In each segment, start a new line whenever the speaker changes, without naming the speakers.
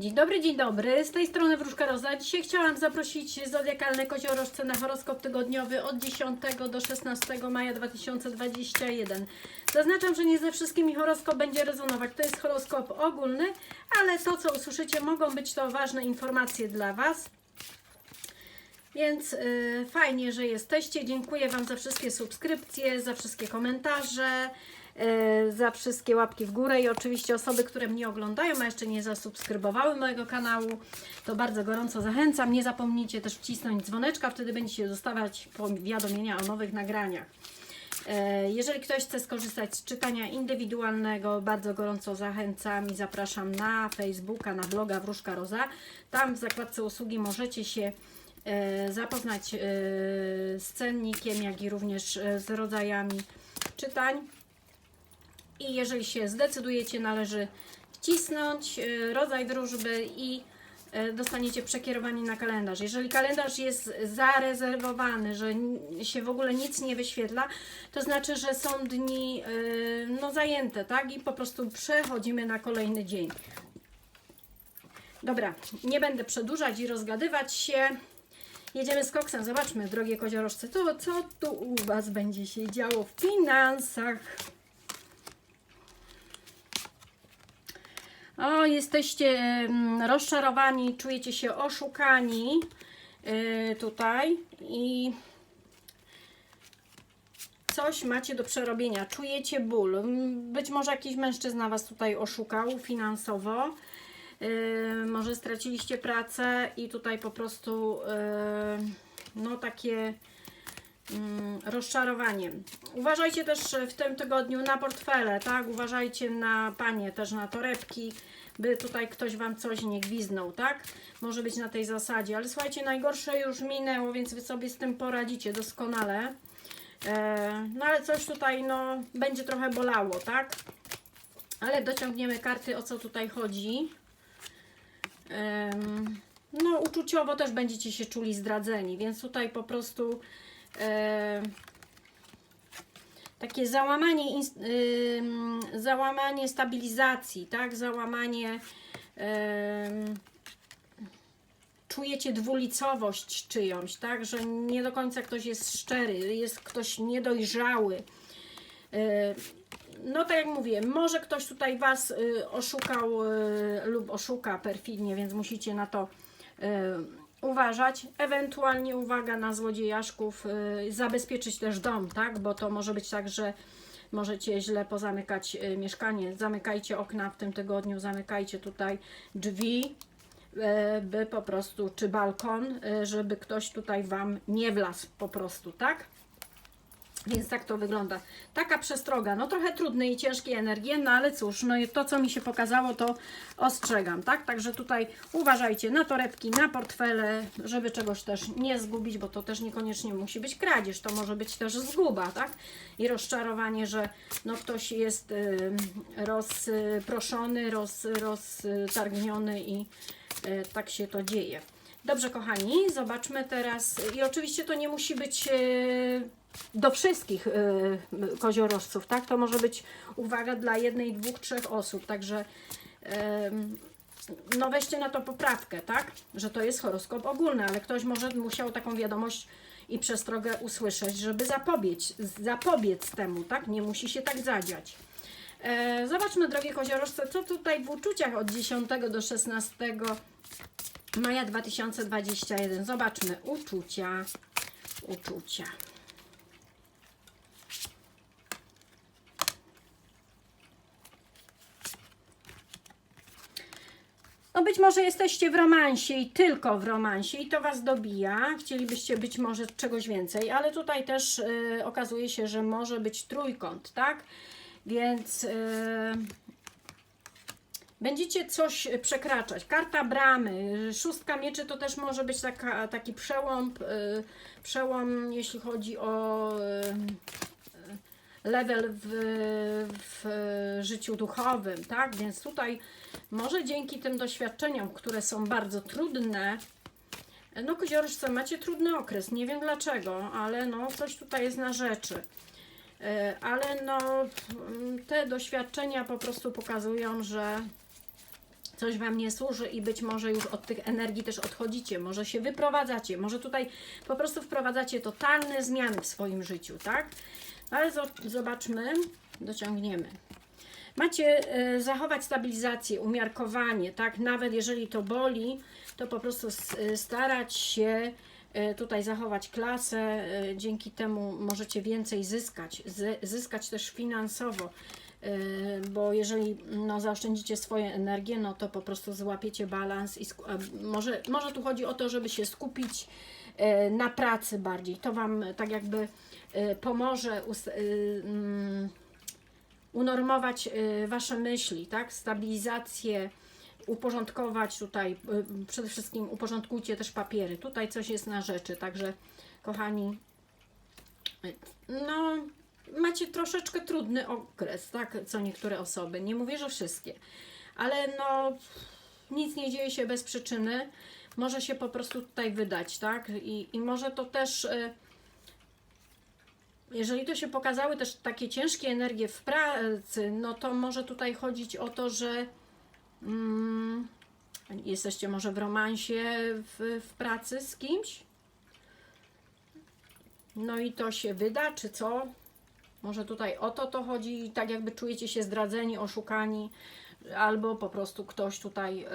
Dzień dobry, dzień dobry. Z tej strony Wróżka Roza. Dzisiaj chciałam zaprosić zodiakalne koziorożce na horoskop tygodniowy od 10 do 16 maja 2021. Zaznaczam, że nie ze wszystkimi horoskop będzie rezonować. To jest horoskop ogólny, ale to, co usłyszycie, mogą być to ważne informacje dla Was. Więc y, fajnie, że jesteście. Dziękuję Wam za wszystkie subskrypcje, za wszystkie komentarze, za wszystkie łapki w górę i oczywiście osoby, które mnie oglądają, a jeszcze nie zasubskrybowały mojego kanału, to bardzo gorąco zachęcam. Nie zapomnijcie też wcisnąć dzwoneczka, wtedy będziecie dostawać powiadomienia o nowych nagraniach. E, Jeżeli ktoś chce skorzystać z czytania indywidualnego, bardzo gorąco zachęcam i zapraszam na Facebooka, na bloga Wróżka Roza. Tam w zakładce usługi możecie się e, zapoznać z cennikiem, jak i również z rodzajami czytań. I jeżeli się zdecydujecie, należy wcisnąć e, rodzaj wróżby i e, dostaniecie przekierowanie na kalendarz. Jeżeli kalendarz jest zarezerwowany, że się w ogóle nic nie wyświetla, to znaczy, że są dni e, no, zajęte, tak? I po prostu przechodzimy na kolejny dzień. Dobra, nie będę przedłużać i rozgadywać się. Jedziemy z koksem. Zobaczmy, drogie koziorożce, to co tu u Was będzie się działo w finansach. O, jesteście rozczarowani, czujecie się oszukani yy, tutaj i coś macie do przerobienia, czujecie ból. Być może jakiś mężczyzna Was tutaj oszukał finansowo. Yy, może straciliście pracę i tutaj po prostu yy, no takie mm, rozczarowanie. Uważajcie też w tym tygodniu na portfele, tak? Uważajcie na panie, też na torebki, by tutaj ktoś Wam coś nie gwiznął, tak? Może być na tej zasadzie, ale słuchajcie, najgorsze już minęło, więc Wy sobie z tym poradzicie doskonale. E, no ale coś tutaj, no, będzie trochę bolało, tak? Ale dociągniemy karty, o co tutaj chodzi. No, uczuciowo też będziecie się czuli zdradzeni, więc tutaj po prostu e, takie załamanie, ym, załamanie stabilizacji, tak? Załamanie. czujecie dwulicowość czyjąś, tak? Że nie do końca ktoś jest szczery, jest ktoś niedojrzały. E, no tak jak mówię, może ktoś tutaj Was y, oszukał y, lub oszuka perfidnie, więc musicie na to y, uważać. Ewentualnie uwaga na złodziejaszków, y, zabezpieczyć też dom, tak? Bo to może być tak, że możecie źle pozamykać y, mieszkanie. Zamykajcie okna w tym tygodniu, zamykajcie tutaj drzwi, y, by po prostu, czy balkon, żeby ktoś tutaj Wam nie wlazł po prostu, tak? Więc tak to wygląda. Taka przestroga, no trochę trudnej i ciężkiej energii, no ale cóż, no to co mi się pokazało, to ostrzegam, tak? Także tutaj uważajcie na torebki, na portfele, żeby czegoś też nie zgubić, bo to też niekoniecznie musi być kradzież, to może być też zguba, tak? I rozczarowanie, że no ktoś jest y, rozproszony, roz, roztargniony i y, tak się to dzieje. Dobrze, kochani, zobaczmy teraz. I oczywiście to nie musi być e, do wszystkich e, koziorożców, tak? To może być uwaga dla jednej, dwóch, trzech osób. Także no weźcie na to poprawkę, tak? Że to jest horoskop ogólny, ale ktoś może musiał taką wiadomość i przestrogę usłyszeć, żeby zapobiec, zapobiec temu, tak? Nie musi się tak zadziać. E, zobaczmy, drogie koziorożce, co tutaj w uczuciach od 10 do 16 maja 2021. Zobaczmy uczucia. Uczucia. No być może jesteście w romansie i tylko w romansie i to Was dobija. Chcielibyście być może czegoś więcej, ale tutaj też y, okazuje się, że może być trójkąt, tak? Więc y, Będziecie coś przekraczać. Karta bramy, szóstka mieczy to też może być taka, taki przełom, y, przełom, jeśli chodzi o y, level w, w życiu duchowym, tak? Więc tutaj może dzięki tym doświadczeniom, które są bardzo trudne, no koziorożce, macie trudny okres, nie wiem dlaczego, ale no coś tutaj jest na rzeczy. Y, Ale no te doświadczenia po prostu pokazują, że coś Wam nie służy i być może już od tych energii też odchodzicie, może się wyprowadzacie, może tutaj po prostu wprowadzacie totalne zmiany w swoim życiu, tak? Ale zo- zobaczmy, dociągniemy. Macie e, zachować stabilizację, umiarkowanie, tak? Nawet jeżeli to boli, to po prostu e, starać się e, tutaj zachować klasę. Dzięki temu możecie więcej zyskać, zy- zyskać też finansowo. E, Bo jeżeli no, zaoszczędzicie swoje energię, no to po prostu złapiecie balans i może, może tu chodzi o to, żeby się skupić e, na pracy bardziej. To Wam tak jakby e, pomoże mm, unormować y, Wasze myśli, tak? Stabilizację, uporządkować tutaj, y, przede wszystkim uporządkujcie też papiery. Tutaj coś jest na rzeczy, także kochani, y, no macie troszeczkę trudny okres, tak? Co niektóre osoby. Nie mówię, że wszystkie, ale no nic nie dzieje się bez przyczyny. Może się po prostu tutaj wydać, tak? I, i może to też. Y, jeżeli to się pokazały też takie ciężkie energie w pracy, no to może tutaj chodzić o to, że mm, jesteście może w romansie w, w pracy z kimś. No i to się wyda, czy co? Może tutaj o to to chodzi, tak jakby czujecie się zdradzeni, oszukani, albo po prostu ktoś tutaj y,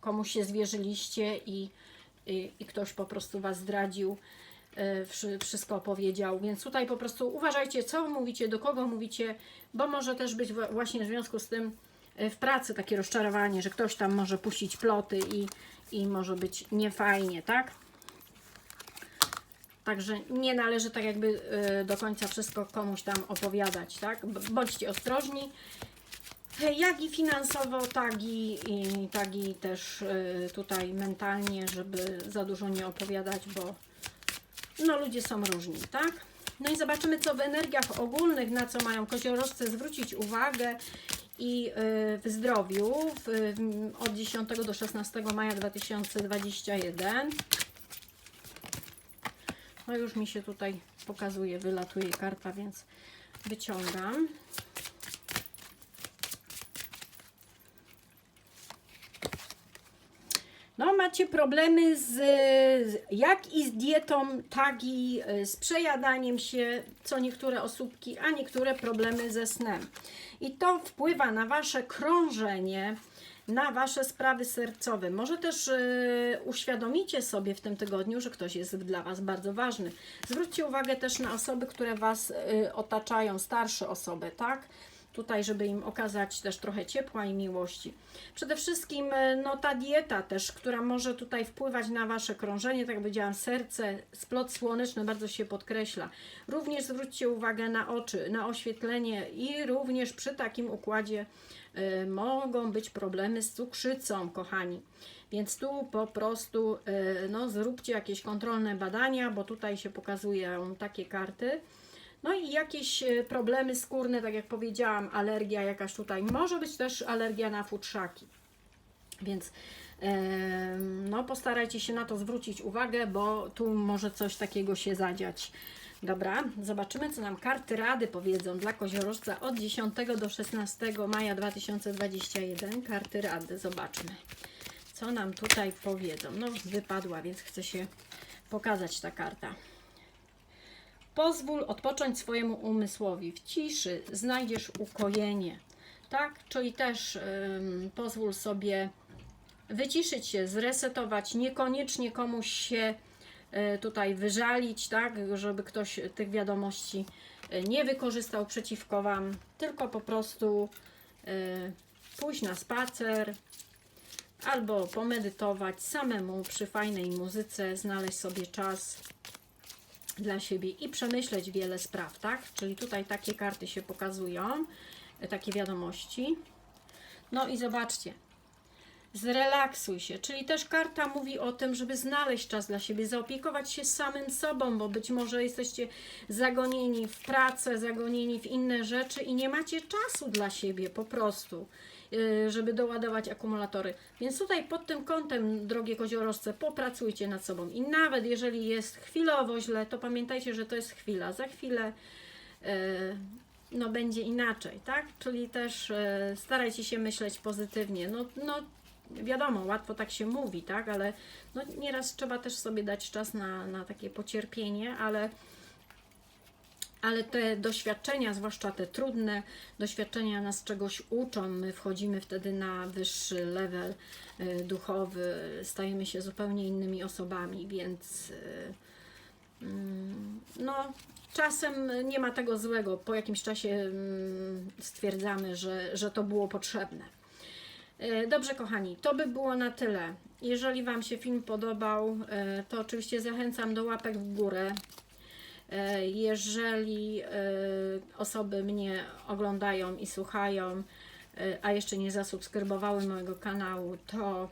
komuś się zwierzyliście i, i, i ktoś po prostu was zdradził wszy- wszystko opowiedział, więc tutaj po prostu uważajcie, co mówicie, do kogo mówicie, bo może też być właśnie w związku z tym e, w pracy takie rozczarowanie, że ktoś tam może puścić ploty i, i może być niefajnie, tak? Także nie należy tak jakby e, do końca wszystko komuś tam opowiadać, tak? Bądźcie ostrożni, jak i finansowo, tak i, i, tak i też e, tutaj mentalnie, żeby za dużo nie opowiadać, bo no ludzie są różni, tak? No i zobaczymy, co w energiach ogólnych, na co mają koziorożce zwrócić uwagę i y, w zdrowiu w, od 10 do 16 maja 2021. No już mi się tutaj pokazuje, wylatuje karta, więc wyciągam. No, macie problemy z, jak i z dietą, tak i y, z przejadaniem się, co niektóre osóbki, a niektóre problemy ze snem. I to wpływa na wasze krążenie, na wasze sprawy sercowe. Może też y, uświadomicie sobie w tym tygodniu, że ktoś jest dla was bardzo ważny. Zwróćcie uwagę też na osoby, które was y, otaczają, starsze osoby, tak? tutaj, żeby im okazać też trochę ciepła i miłości. Przede wszystkim e, no, ta dieta też, która może tutaj wpływać na Wasze krążenie, tak jak powiedziałam, serce, splot słoneczny bardzo się podkreśla. Również zwróćcie uwagę na oczy, na oświetlenie i również przy takim układzie mogą być problemy z cukrzycą, kochani. Więc tu po prostu e, no, zróbcie jakieś kontrolne badania, bo tutaj się pokazują takie karty. No i jakieś e, problemy skórne, tak jak powiedziałam, alergia jakaś tutaj. Może być też alergia na futrzaki. Więc no, postarajcie się na to zwrócić uwagę, bo tu może coś takiego się zadziać. Dobra, zobaczymy, co nam karty rady powiedzą dla koziorożca od 10 do 16 maja 2021. Karty rady, zobaczmy, co nam tutaj powiedzą. No, wypadła, więc chcę się pokazać ta karta. Pozwól odpocząć swojemu umysłowi. W ciszy znajdziesz ukojenie. Tak? Czyli też ym, pozwól sobie wyciszyć się, zresetować, niekoniecznie komuś się tutaj wyżalić, tak? Żeby ktoś tych wiadomości y, nie wykorzystał przeciwko Wam, tylko po prostu y, pójść na spacer, albo pomedytować samemu przy fajnej muzyce, znaleźć sobie czas dla siebie i przemyśleć wiele spraw, tak? Czyli tutaj takie karty się pokazują, e, takie wiadomości. No i zobaczcie, zrelaksuj się, czyli też karta mówi o tym, żeby znaleźć czas dla siebie, zaopiekować się samym sobą, bo być może jesteście zagonieni w pracę, zagonieni w inne rzeczy i nie macie czasu dla siebie po prostu, yy, żeby doładować akumulatory. Więc tutaj pod tym kątem, drogie koziorożce, popracujcie nad sobą i nawet jeżeli jest chwilowo źle, to pamiętajcie, że to jest chwila. Za chwilę yy, no będzie inaczej, tak? Czyli też e, starajcie się myśleć pozytywnie. No, no wiadomo, łatwo tak się mówi, tak? Ale no, nieraz trzeba też sobie dać czas na, na takie pocierpienie, ale ale te doświadczenia, zwłaszcza te trudne doświadczenia, nas czegoś uczą. My wchodzimy wtedy na wyższy level e, duchowy, stajemy się zupełnie innymi osobami, więc e, mm, no, czasem nie ma tego złego. Po jakimś czasie mm, stwierdzamy, że, że to było potrzebne. E, Dobrze, kochani, to by było na tyle. Jeżeli Wam się film podobał, e, to oczywiście zachęcam do łapek w górę. E, Jeżeli osoby mnie oglądają i słuchają, a jeszcze nie zasubskrybowały mojego kanału, to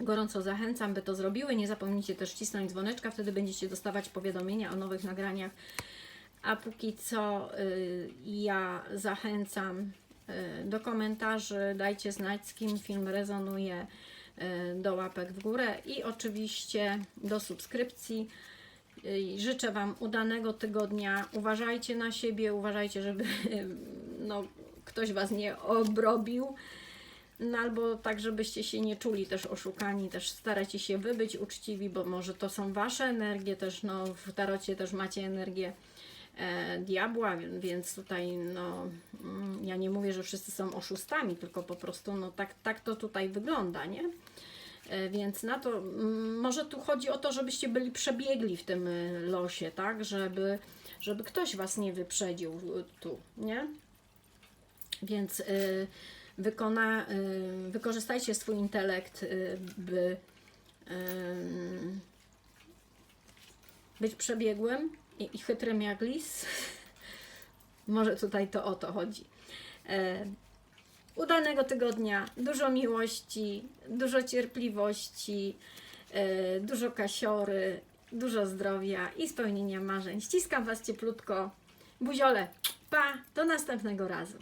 gorąco zachęcam, by to zrobiły. Nie zapomnijcie też wcisnąć dzwoneczka, wtedy będziecie dostawać powiadomienia o nowych nagraniach. A póki co ja zachęcam do komentarzy, dajcie znać z kim film rezonuje, y, do łapek w górę i oczywiście do subskrypcji. Y, Życzę Wam udanego tygodnia. Uważajcie na siebie, uważajcie, żeby no, ktoś Was nie obrobił. No albo tak, żebyście się nie czuli też oszukani, też starajcie się wy być uczciwi, bo może to są wasze energie też, no w tarocie też macie energię diabła, więc tutaj no mm, ja nie mówię, że wszyscy są oszustami, tylko po prostu no tak, tak to tutaj wygląda, nie? E, Więc na to mm, może tu chodzi o to, żebyście byli przebiegli w tym e, losie, tak? Żeby, żeby ktoś was nie wyprzedził e, tu, nie? Więc y, wykona, y, wykorzystajcie swój intelekt, y, by y, być przebiegłym i, i chytrym jak lis. Może tutaj to o to chodzi. E, udanego tygodnia, dużo miłości, dużo cierpliwości, e, dużo kasiory, dużo zdrowia i spełnienia marzeń. Ściskam Was cieplutko. Buziole, pa, do następnego razu.